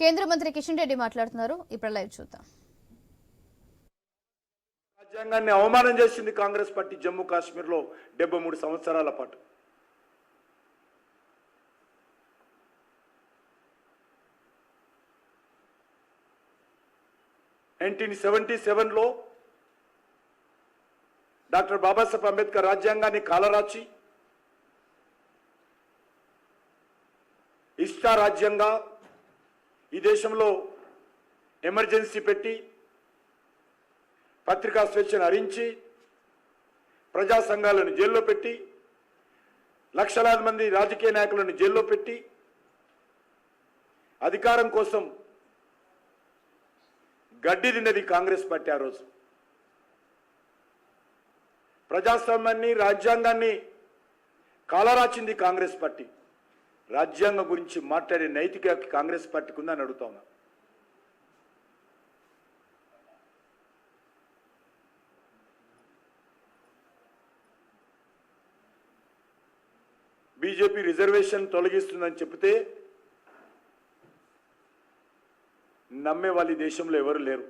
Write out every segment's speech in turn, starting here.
కేంద్ర మంత్రి కిషన్ రెడ్డి మాట్లాడుతున్నారు. ఇప్పుడు లైవ్ చూద్దాం. రాజ్యాంగాన్ని అవమానం చేసింది కాంగ్రెస్ పార్టీ జమ్మూ కాశ్మీర్లో డెబ్బై మూడు సంవత్సరాల పాటు. నైన్టీన్ సెవెంటీ సెవెన్లో డాక్టర్ బాబాసాహెబ్ అంబేద్కర్ రాజ్యాంగాన్ని కాలరాచి ఇష్టా రాజ్యంగా ఈ దేశంలో ఎమర్జెన్సీ పెట్టి పత్రికా స్వేచ్ఛను హరించి ప్రజా సంఘాలను జైల్లో పెట్టి లక్షలాది మంది రాజకీయ నాయకులను జైల్లో పెట్టి అధికారం కోసం గడ్డి తిన్నది కాంగ్రెస్ పార్టీ ఆ రోజు. ప్రజాస్వామ్యాన్ని రాజ్యాంగాన్ని కాలరాచింది కాంగ్రెస్ పార్టీ. రాజ్యాంగం గురించి మాట్లాడే నైతిక కాంగ్రెస్ పార్టీకి ఉందని అడుగుతా ఉన్నా. బీజేపీ రిజర్వేషన్ తొలగిస్తుందని చెప్తే నమ్మే వాళ్ళు దేశంలో ఎవరు లేరు.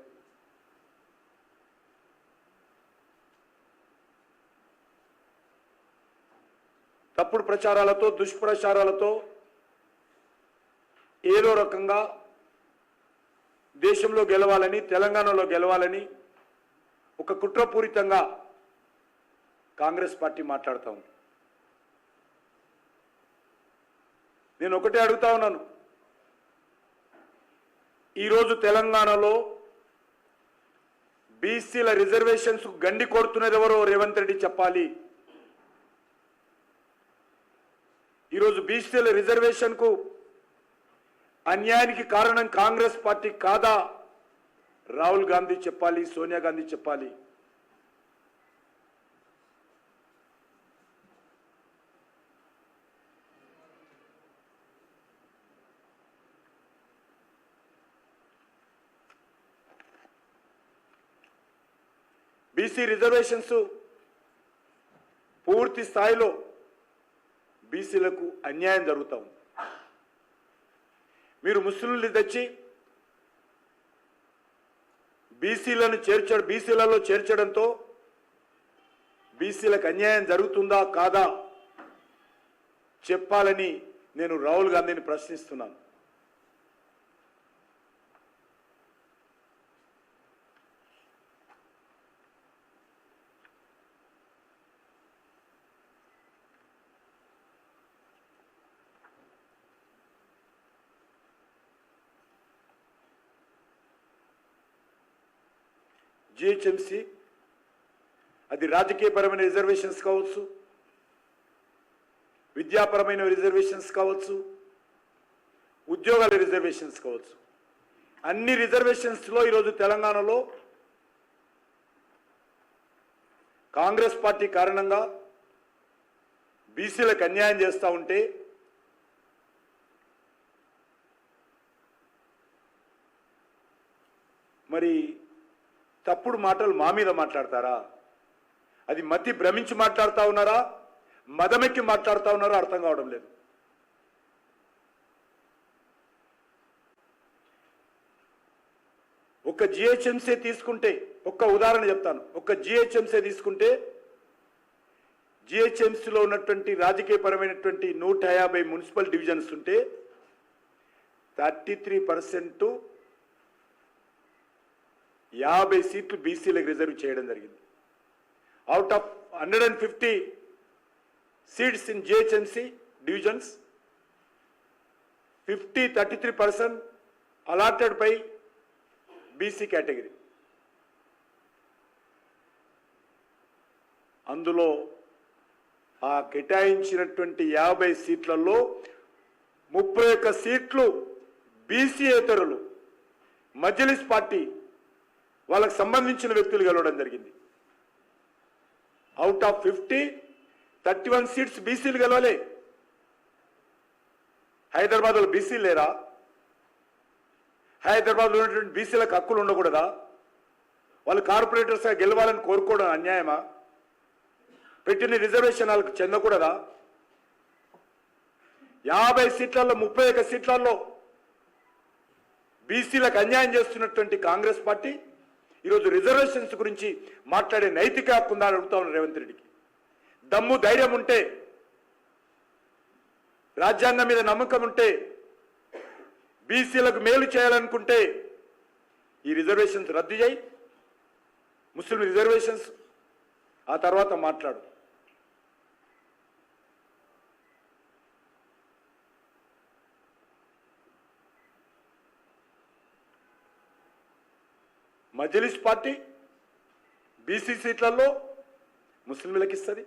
తప్పుడు ప్రచారాలతో దుష్ప్రచారాలతో ఏదో రకంగా దేశంలో గెలవాలని తెలంగాణలో గెలవాలని ఒక కుట్రపూరితంగా కాంగ్రెస్ పార్టీ మాట్లాడుతూ ఉంది. నేను ఒకటే అడుగుతా ఉన్నాను. ఈరోజు తెలంగాణలో బీసీల రిజర్వేషన్స్ గండి కొడుతున్నది ఎవరో రేవంత్ రెడ్డి చెప్పాలి. ఈరోజు బీసీల రిజర్వేషన్కు అన్యాయానికి కారణం కాంగ్రెస్ పార్టీ కాదా? రాహుల్ గాంధీ చెప్పాలి సోనియా గాంధీ చెప్పాలి. బీసీ రిజర్వేషన్స్ పూర్తి స్థాయిలో బీసీలకు అన్యాయం జరుగుతూ ఉంది. మీరు ముస్లింలు తెచ్చి బీసీలను చేర్చడం బీసీలలో చేర్చడంతో బీసీలకు అన్యాయం జరుగుతుందా కాదా? చెప్పాలని నేను రాహుల్ గాంధీని ప్రశ్నిస్తున్నాను. జిహెచ్ఎంసి అది రాజకీయపరమైన రిజర్వేషన్స్ కావచ్చు విద్యాపరమైన రిజర్వేషన్స్ కావచ్చు ఉద్యోగాల రిజర్వేషన్స్ కావచ్చు. అన్ని రిజర్వేషన్స్లో ఈరోజు తెలంగాణలో కాంగ్రెస్ పార్టీ కారణంగా బీసీలకు అన్యాయం చేస్తూ ఉంటే మరి తప్పుడు మాటలు మా మీద మాట్లాడతారా? అది మతి భ్రమించి మాట్లాడుతూ ఉన్నారా? మదమెక్కి మాట్లాడుతూ ఉన్నారా? అర్థం కావడం లేదు. ఒక జిహెచ్ఎంసీ తీసుకుంటే ఒక్క ఉదాహరణ చెప్తాను. ఒక జిహెచ్ఎంసీ తీసుకుంటే జిహెచ్ఎంసీలో ఉన్నటువంటి రాజకీయపరమైనటువంటి నూట యాభై మున్సిపల్ డివిజన్స్ ఉంటే థర్టీ త్రీ పర్సెంట్ యాభై సీట్లు బీసీలకు రిజర్వ్ చేయడం జరిగింది. Out of hundred and fifty seats in GHMC divisions fifty thirty three percent allotted by BC category అందులో ఆ కేటాయించినటువంటి యాభై సీట్లలో ముప్పై ఒక్క సీట్లు బీసీయేతరులు మజ్లిస్ పార్టీ వాళ్ళకు సంబంధించిన వ్యక్తులు గెలవడం జరిగింది. Out of fifty thirty one seats బీసీలు గెలవలే. హైదరాబాద్లో బీసీ లేరా? హైదరాబాద్లో ఉన్నటువంటి బీసీలకు హక్కులు ఉండకూడదా? వాళ్ళు కార్పొరేటర్స్గా గెలవాలని కోరుకోవడం అన్యాయమా? పెట్టిన రిజర్వేషన్ వాళ్ళకి చెందకూడదా? యాభై సీట్లలో ముప్పై ఒక్క సీట్లలో బీసీలకు అన్యాయం చేస్తున్నటువంటి కాంగ్రెస్ పార్టీ ఈరోజు రిజర్వేషన్స్ గురించి మాట్లాడే నైతిక హక్కు ఉందని అని అడుగుతా రేవంత్ రెడ్డికి. దమ్ము ధైర్యం ఉంటే రాజ్యాంగం మీద నమ్మకం ఉంటే బీసీలకు మేలు చేయాలనుకుంటే ఈ రిజర్వేషన్స్ రద్దు చేయి. ముస్లిం రిజర్వేషన్స్ ఆ తర్వాత మాట్లాడు. మజలిస్ పార్టీ బీసీ సీట్లలో ముస్లింలకు ఇస్తుంది.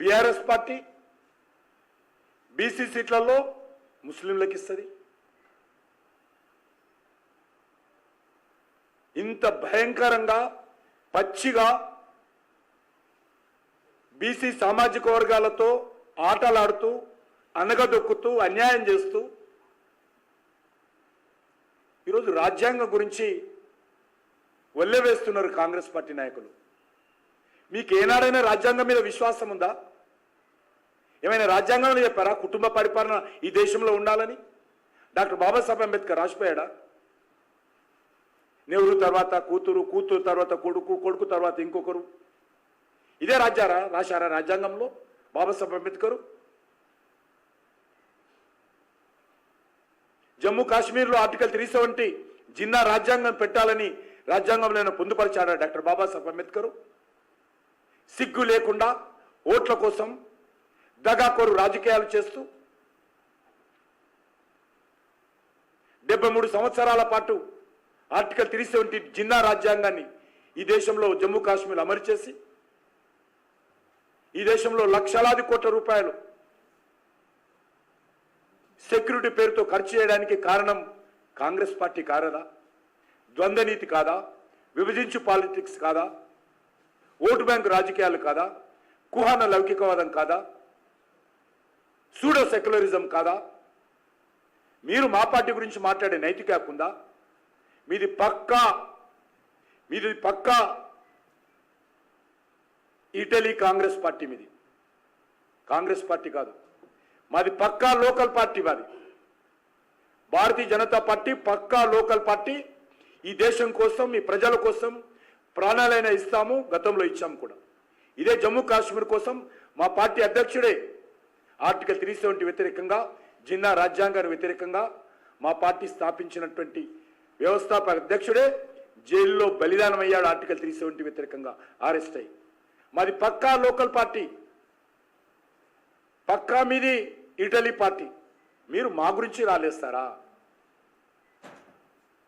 బీఆర్ఎస్ పార్టీ బీసీ సీట్లలో ముస్లింలకు ఇస్తుంది. ఇంత భయంకరంగా పచ్చిగా బీసీ సామాజిక వర్గాలతో ఆటలాడుతూ అనగదొక్కుతూ అన్యాయం చేస్తూ ఈరోజు రాజ్యాంగం గురించి వేస్తున్నారు కాంగ్రెస్ పార్టీ నాయకులు. మీకు ఏనాడైనా రాజ్యాంగం మీద విశ్వాసం ఉందా? ఏమైనా రాజ్యాంగంలో చెప్పారా? కుటుంబ పరిపాలన ఈ దేశంలో ఉండాలని? డాక్టర్ బాబాసాహెబ్ అంబేద్కర్ రాసిపోయాడా? నెహ్రూ తర్వాత కూతురు కూతురు తర్వాత కొడుకు కొడుకు తర్వాత ఇంకొకరు. ఇదే రాజ్యారా రాశారా రాజ్యాంగంలో? బాబాసాహెబ్ అంబేద్కర్? జమ్మూ కాశ్మీర్లో ఆర్టికల్ త్రీ సెవెంటీ జిన్నా రాజ్యాంగం పెట్టాలని రాజ్యాంగంలో ఆయన పొందుపరిచాడా డాక్టర్ బాబాసాహెబ్ అంబేద్కర్. సిగ్గు లేకుండా ఓట్ల కోసం దగాకోరు రాజకీయాలు చేస్తూ డెబ్బై మూడు సంవత్సరాల పాటు ఆర్టికల్ త్రీ సెవెంటీ జిన్నా రాజ్యాంగాన్ని ఈ దేశంలో జమ్మూ కాశ్మీర్ అమలు చేసి ఈ దేశంలో లక్షలాది కోట్ల రూపాయలు సెక్యూరిటీ పేరుతో ఖర్చు చేయడానికి కారణం కాంగ్రెస్ పార్టీ కారదా? ద్వంద్వనీతి కాదా? విభజించు పాలిటిక్స్ కాదా? ఓటు బ్యాంకు రాజకీయాలు కాదా? కుహాన లౌకికవాదం కాదా? సూడో సెక్యులరిజం కాదా? మీరు మా పార్టీ గురించి మాట్లాడే నైతిక హక్కు ఉందా? మీది పక్కా మీది పక్కా ఇటలీ కాంగ్రెస్ పార్టీ మీది. కాంగ్రెస్ పార్టీ కాదు. మాది పక్కా లోకల్ పార్టీ మాది. భారతీయ జనతా పార్టీ పక్కా లోకల్ పార్టీ. ఈ దేశం కోసం ఈ ప్రజల కోసం ప్రాణాలైనా ఇస్తాము గతంలో ఇచ్చాము కూడా. ఇదే జమ్మూ కాశ్మీర్ కోసం మా పార్టీ అధ్యక్షుడే ఆర్టికల్ త్రీ సెవెంటీ వ్యతిరేకంగా జిన్నా రాజ్యాంగానికి వ్యతిరేకంగా మా పార్టీ స్థాపించినటువంటి వ్యవస్థాపక అధ్యక్షుడే జైల్లో బలిదానం అయ్యాడు ఆర్టికల్ త్రీ సెవెంటీ వ్యతిరేకంగా అరెస్ట్ అయ్యి. మాది పక్కా లోకల్ పార్టీ. పక్కా మీది ఇటలీ పార్టీ. మీరు మా గురించి రాలేస్తారా?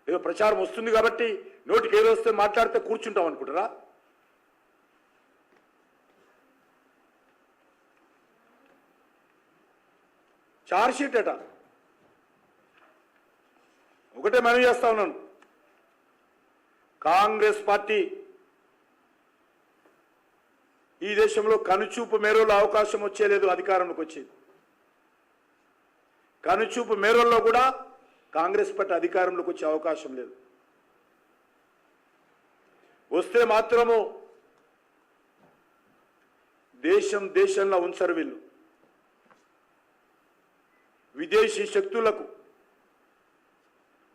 ఏదో ప్రచారం వస్తుంది కాబట్టి నోటికి ఏదో వస్తే మాట్లాడితే కూర్చుంటాం అనుకుంటారా? చార్జ్షీట్ అట ఒకటే మనం చేస్తా ఉన్నాను కాంగ్రెస్ పార్టీ ఈ దేశంలో కనుచూపు మేరలో అవకాశం వచ్చేలేదు అధికారంలోకి వచ్చేది. కనుచూపు మేరల్లో కూడా కాంగ్రెస్ పార్టీ అధికారంలోకి వచ్చే అవకాశం లేదు. వస్తే మాత్రము దేశం దేశంలో ఉంచరు వీళ్ళు. విదేశీ శక్తులకు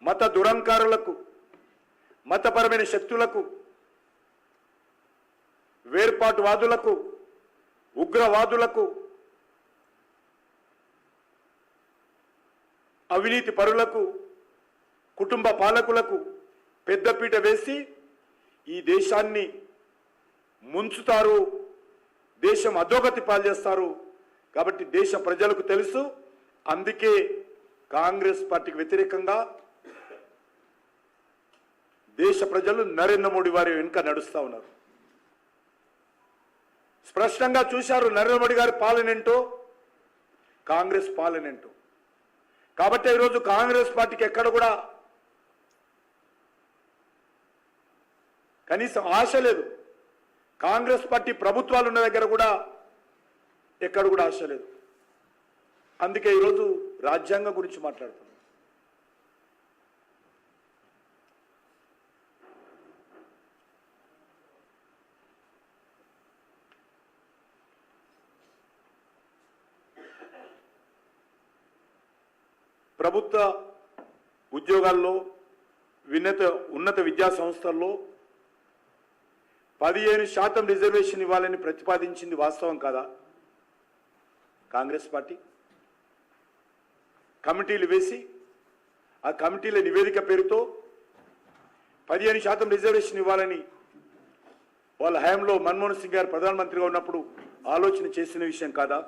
మత దురంకారులకు మతపరమైన శక్తులకు వేర్పాటువాదులకు ఉగ్రవాదులకు అవినీతి పరులకు కుటుంబ పాలకులకు పెద్దపీట వేసి ఈ దేశాన్ని ముంచుతారు దేశం అధోగతి పాల్చేస్తారు కాబట్టి దేశ ప్రజలకు తెలుసు. అందుకే కాంగ్రెస్ పార్టీకి వ్యతిరేకంగా దేశ ప్రజలు నరేంద్ర మోడీ వారి వెనుక నడుస్తూ ఉన్నారు. స్పష్టంగా చూశారు నరేంద్ర మోడీ గారి పాలన ఏంటో? కాంగ్రెస్ పాలన ఏంటో? కాబట్టి ఈరోజు కాంగ్రెస్ పార్టీకి ఎక్కడ కూడా కనీసం ఆశ లేదు. కాంగ్రెస్ పార్టీ ప్రభుత్వాలు ఉన్న దగ్గర కూడా ఎక్కడ కూడా ఆశ లేదు. అందుకే ఈరోజు రాజ్యాంగం గురించి మాట్లాడుతున్నాం. ప్రభుత్వ ఉద్యోగాల్లో విన్నత ఉన్నత విద్యా సంస్థల్లో పదిహేను శాతం రిజర్వేషన్ ఇవ్వాలని ప్రతిపాదించింది వాస్తవం కాదా? కాంగ్రెస్ పార్టీ. కమిటీలు వేసి ఆ కమిటీల నివేదిక పేరుతో పదిహేను శాతం రిజర్వేషన్ ఇవ్వాలని వాళ్ళ హయాంలో మన్మోహన్ సింగ్ గారు ప్రధానమంత్రిగా ఉన్నప్పుడు ఆలోచన చేసిన విషయం కాదా?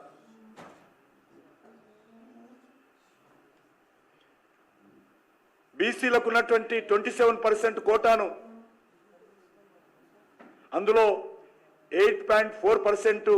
బీసీలకు ఉన్నటువంటి ట్వంటీ సెవెన్ పర్సెంట్ కోటాను. అందులో ఎయిట్ పాయింట్ ఫోర్ పర్సెంట్